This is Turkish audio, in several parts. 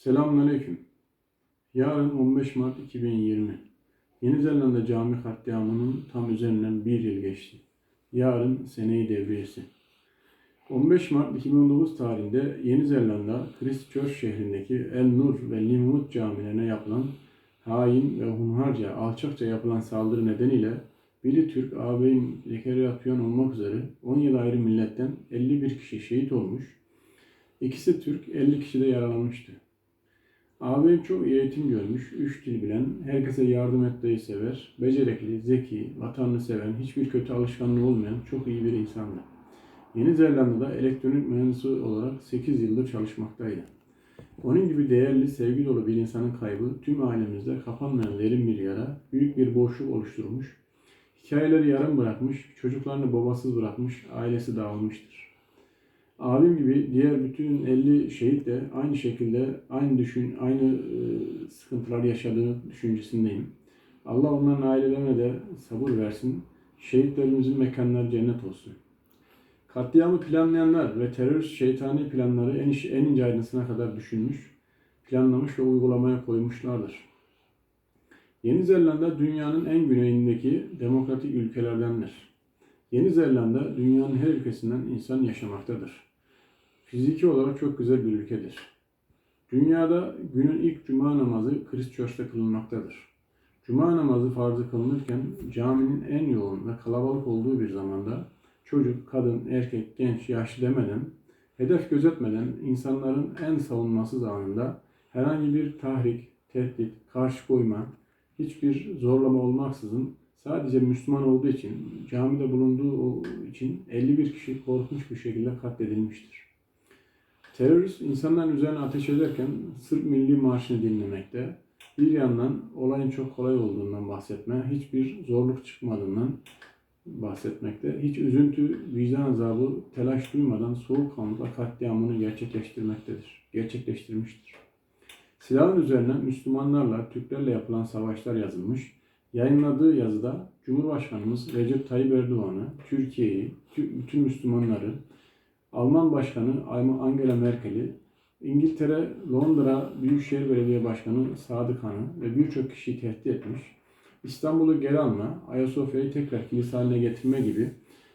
Selamünaleyküm. Yarın 15 Mart 2020. Yeni Zelanda cami katliamının tam üzerinden bir yıl geçti. Yarın seneyi devriyesi. 15 Mart 2019 tarihinde Yeni Zelanda Christchurch şehrindeki El Nur ve Linwood camilerine yapılan hain ve hunharca, alçakça yapılan saldırı nedeniyle biri Türk, ağabeyim Zekeriya Piyon olmak üzere 17 ayrı milletten 51 kişi şehit olmuş, ikisi Türk, 50 kişi de yaralanmıştı. Ağabeyim çok eğitim görmüş, üç dil bilen, herkese yardım etmeyi sever, becerikli, zeki, vatanını seven, hiçbir kötü alışkanlığı olmayan çok iyi bir insandı. Yeni Zelanda'da elektronik mühendisi olarak 8 yıldır çalışmaktaydı. Onun gibi değerli, sevgi dolu bir insanın kaybı tüm ailemizde kapanmayan derin bir yara, büyük bir boşluk oluşturmuş, hikayeleri yarım bırakmış, çocuklarını babasız bırakmış, ailesi dağılmıştır. Abim gibi diğer bütün 50 şehit de aynı şekilde aynı düşün aynı e, sıkıntılar yaşadığı düşüncesindeyim. Allah onların ailelerine de sabır versin. Şehitlerimizin mekanları cennet olsun. Katliamı planlayanlar ve terörist şeytani planları en, en ince ayrıntısına kadar düşünmüş, planlamış ve uygulamaya koymuşlardır. Yeni Zelanda dünyanın en güneyindeki demokratik ülkelerdendir. Yeni Zelanda dünyanın her ülkesinden insan yaşamaktadır. Fiziki olarak çok güzel bir ülkedir. Dünyada günün ilk cuma namazı Christchurch'ta kılınmaktadır. Cuma namazı farzı kılınırken caminin en yoğun ve kalabalık olduğu bir zamanda çocuk, kadın, erkek, genç, yaşlı demeden, hedef gözetmeden insanların en savunmasız anında herhangi bir tahrik, tehdit, karşı koyma, hiçbir zorlama olmaksızın sadece Müslüman olduğu için, camide bulunduğu için 51 kişi korkunç bir şekilde katledilmiştir. Terörist insanların üzerine ateş ederken Sırp Milli Marşı'nı dinlemekte, bir yandan olayın çok kolay olduğundan bahsetme, hiçbir zorluk çıkmadığından bahsetmekte, hiç üzüntü, vicdan azabı, telaş duymadan soğukkanlıkla katliamını gerçekleştirmektedir, gerçekleştirmiştir. Silahın üzerine Müslümanlarla, Türklerle yapılan savaşlar yazılmış, yayınladığı yazıda Cumhurbaşkanımız Recep Tayyip Erdoğan'ı, Türkiye'yi, tü- bütün Müslümanları, Alman Başkanı Angela Merkel'i, İngiltere, Londra Büyükşehir Belediye Başkanı Sadık Han'ı ve birçok kişiyi tehdit etmiş, İstanbul'u geri alma, Ayasofya'yı tekrar kilise haline getirme gibi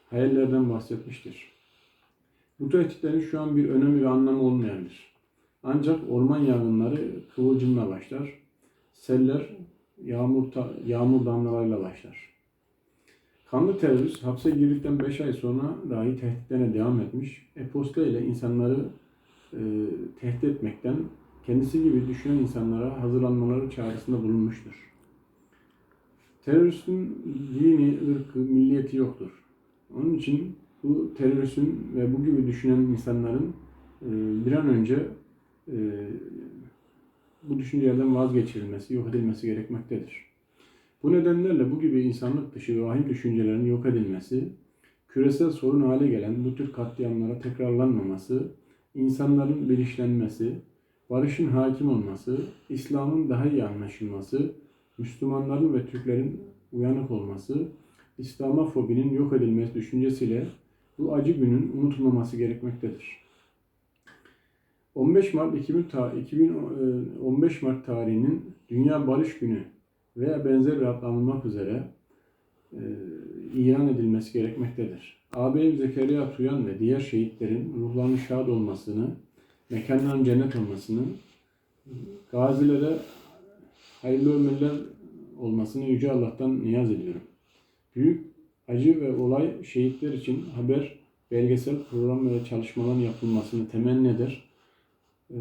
hayallerden bahsetmiştir. Bu tehditlerin şu an bir önemi ve anlamı olmayandır. Ancak orman yangınları kıvılcımla başlar, seller yağmur, yağmur damlalarıyla başlar. Kanlı terörist hapse girdikten 5 ay sonra dahi tehditlerine devam etmiş, e-posta ile insanları e, tehdit etmekten kendisi gibi düşünen insanlara hazırlanmaları çağrısında bulunmuştur. Teröristin dini, ırkı, milliyeti yoktur. Onun için bu teröristin ve bu gibi düşünen insanların e, bir an önce e, bu düşüncelerden vazgeçirilmesi, yok edilmesi gerekmektedir. Bu nedenlerle bu gibi insanlık dışı ve vahim düşüncelerin yok edilmesi, küresel sorun hale gelen bu tür katliamlara tekrarlanmaması, insanların bilinçlenmesi, barışın hakim olması, İslam'ın daha iyi anlaşılması, Müslümanların ve Türklerin uyanık olması, İslamofobinin yok edilmesi düşüncesiyle bu acı günün unutulmaması gerekmektedir. 15 Mart 2000 ta- 2015 Mart tarihinin Dünya Barış Günü veya benzer adlandırılmak üzere e, ilan edilmesi gerekmektedir. Ağabeyim Zekeriya Tuyan ve diğer şehitlerin ruhlarının şad olmasını, mekanların cennet olmasını, gazilere hayırlı ömürler olmasını Yüce Allah'tan niyaz ediyorum. Büyük acı ve olay şehitler için haber, belgesel program ve çalışmaların yapılmasını temenni eder. Ee,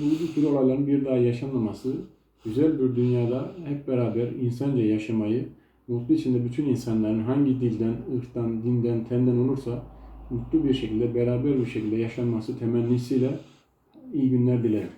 bu tür olayların bir daha yaşanmaması, güzel bir dünyada hep beraber insanca yaşamayı, mutlu içinde bütün insanların hangi dilden, ırktan, dinden, tenden olursa mutlu bir şekilde, beraber bir şekilde yaşanması temennisiyle iyi günler dilerim.